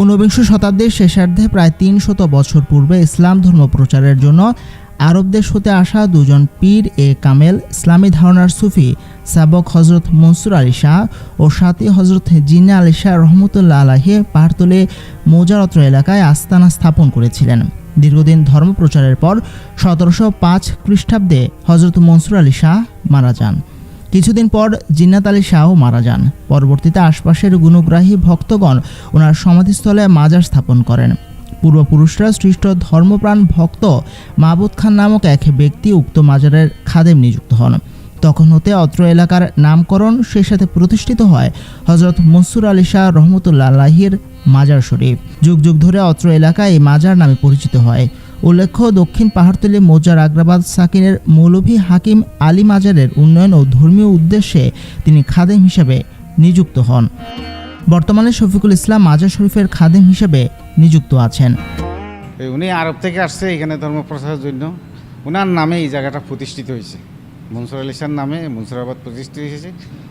ঊনবিংশ শতাব্দীর শেষার্ধে প্রায় তিন শত বছর পূর্বে ইসলাম ধর্ম প্রচারের জন্য আরব দেশ হতে আসা দুজন পীর এ কামেল, ইসলামী ধারণার সুফি সাবক হজরত মনসুর আলী শাহ ও সাথী হজরত জিন্না আলী শাহ রহমতুল্লাহ আলাহে পাহাড়তলে মৌজারত্র এলাকায় আস্তানা স্থাপন করেছিলেন। দীর্ঘদিন ধর্ম প্রচারের পর সতেরোশো পাঁচ খ্রিস্টাব্দে হজরত মনসুর আলী শাহ মারা যান। কিছুদিন পর জিন্নাত আলী শাহও মারা যান। পরবর্তীতে আশপাশের গুণগ্রাহী ভক্তগণ ওনার সমাধিস্থলে মাজার স্থাপন করেন। পূর্বপুরুষরা সৃষ্ট ধর্মপ্রাণ ভক্ত মাহবুদ খান নামক এক ব্যক্তি উক্ত মাজারের খাদেম নিযুক্ত হন। তখন হতে অত্র এলাকার নামকরণ সেই সাথে প্রতিষ্ঠিত হয় হজরত মনসুর আলী শাহ রহমতুল্লাহ আলাহির মাজার শরীফ। যুগ যুগ ধরে অত্র এলাকায় এই মাজার নামে পরিচিত হয়। উল্লেখ্য, দক্ষিণ পাহাড়তলি মোজার আগ্রাবাদ সাকিনের মৌলভী হাকিম আলী মাজারের উন্নয়ন ও ধর্মীয় উদ্দেশ্যে তিনি খাদেম হিসেবে নিযুক্ত হন। বর্তমানে শফিকুল ইসলাম মাজার শরীফের খাদেম হিসেবে নিযুক্ত আছেন। উনি আরব থেকে আসছে এখানে ধর্ম প্রচারের জন্য। ওনার নামে এই জায়গাটা প্রতিষ্ঠিত হয়েছে। মনসুর আলী নামে মনসুরাবাদ প্রতিষ্ঠিত হয়েছে।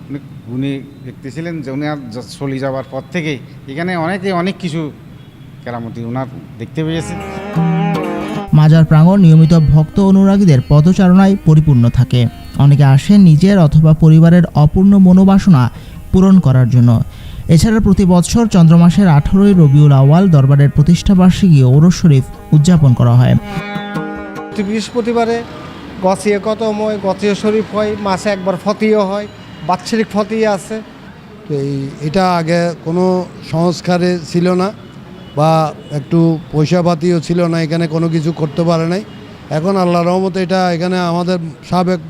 উনি উনি ব্যক্তি ছিলেন যে উনি আর চলে যাওয়ার পর থেকেই এখানে অনেকে অনেক কিছু কেরামতি ওনার দেখতে পেয়েছে। মাজার প্রাঙ্গণ নিয়মিত ভক্ত অনুরাগীদের পদচারণায় পরিপূর্ণ থাকে। অনেকে আসেন নিজের অথবা পরিবারের অপূর্ণ মনোবাসনা পূরণ করার জন্য। এছাড়া প্রতি বছর চন্দ্রমাসের আঠারোই রবিউল আওয়াল দরবারের প্রতিষ্ঠাবার্ষিকী ওরস শরীফ উদযাপন করা হয়। বৃহস্পতিবারে গছিয়ে কতময় গছিয়ে শরীফ হয় মাসে একবার ফতিও হয় বাৎসরিক ফতিয়ে আছে। তো এই এটা আগে কোনো সংস্কারে ছিল না। বা একটু পয়সাপাতিও ছিল না, এখানে কোনো কিছু করতে পারে নাই। এখন আল্লাহ রহমতে এটা এখানে আমাদের সাবেক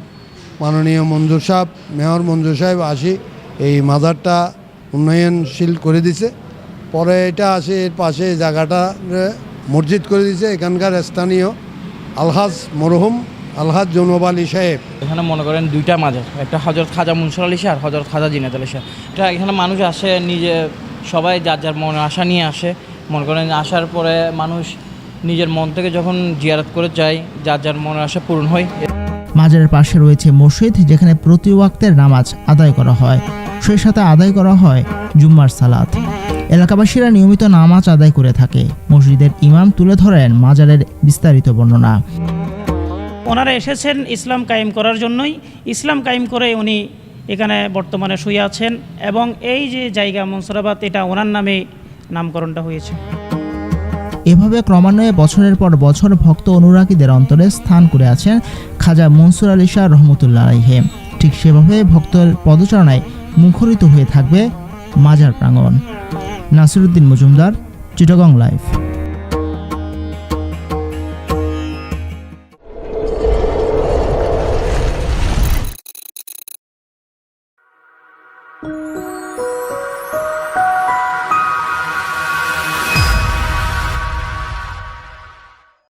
মাননীয় মঞ্জুর সাহেব, মেয়র মঞ্জুর সাহেব আসি, এই মাজারটা উন্নয়নশীল করে দিছে। পরে এটা আসে, এর পাশে জায়গাটা মসজিদ করে দিছে, এখানকার স্থানীয় আলহাজ মরহুম, আলহাজ জৌনব আলী সাহেব। এখানে মনে করেন দুইটা মাজার, একটা হজরত খাজা মনসুর আলী শাহ হজরত খাজা জিনাত আলী শাহ। এটা এখানে মানুষ আসে, নিজে সবাই যার যার মনে আশা নিয়ে আসে। মনে করেন আসার পরে মানুষ নিজের মন থেকে যখন জিয়ারত করে যায় যার যার মনের আশা পূরণ হয়। মাজারের পাশে রয়েছে মসজিদ যেখানে প্রতি ওয়াক্তের নামাজ আদায় করা হয়। সেই সাথে আদায় করা হয় জুম্মার সালাত। এলাকাবাসীরা নিয়মিত নামাজ আদায় করে থাকে। মসজিদের ইমাম তুলে ধরেন মাজারের বিস্তারিত বর্ণনা। ওনারা এসেছেন ইসলাম কায়েম করার জন্যই। ইসলাম কায়েম করে উনি এখানে বর্তমানে শুয়ে আছেন এবং এই যে জায়গা মনসুরাবাদ এটা ওনার নামে নামকরণটা হয়েছে। এভাবে ক্রমান্বয়ে বছরের পর বছর ভক্ত অনুরাগীদের অন্তরে স্থান করে আছেন খাজা মনসুর আলী শাহ রহমতুল্লাহ আলহে ঠিক সেভাবে ভক্তের পদচারণায় মুখরিত হয়ে থাকবে মাজার প্রাঙ্গণ। নাসিরুদ্দিন মজুমদার, চিটগং লাইভ।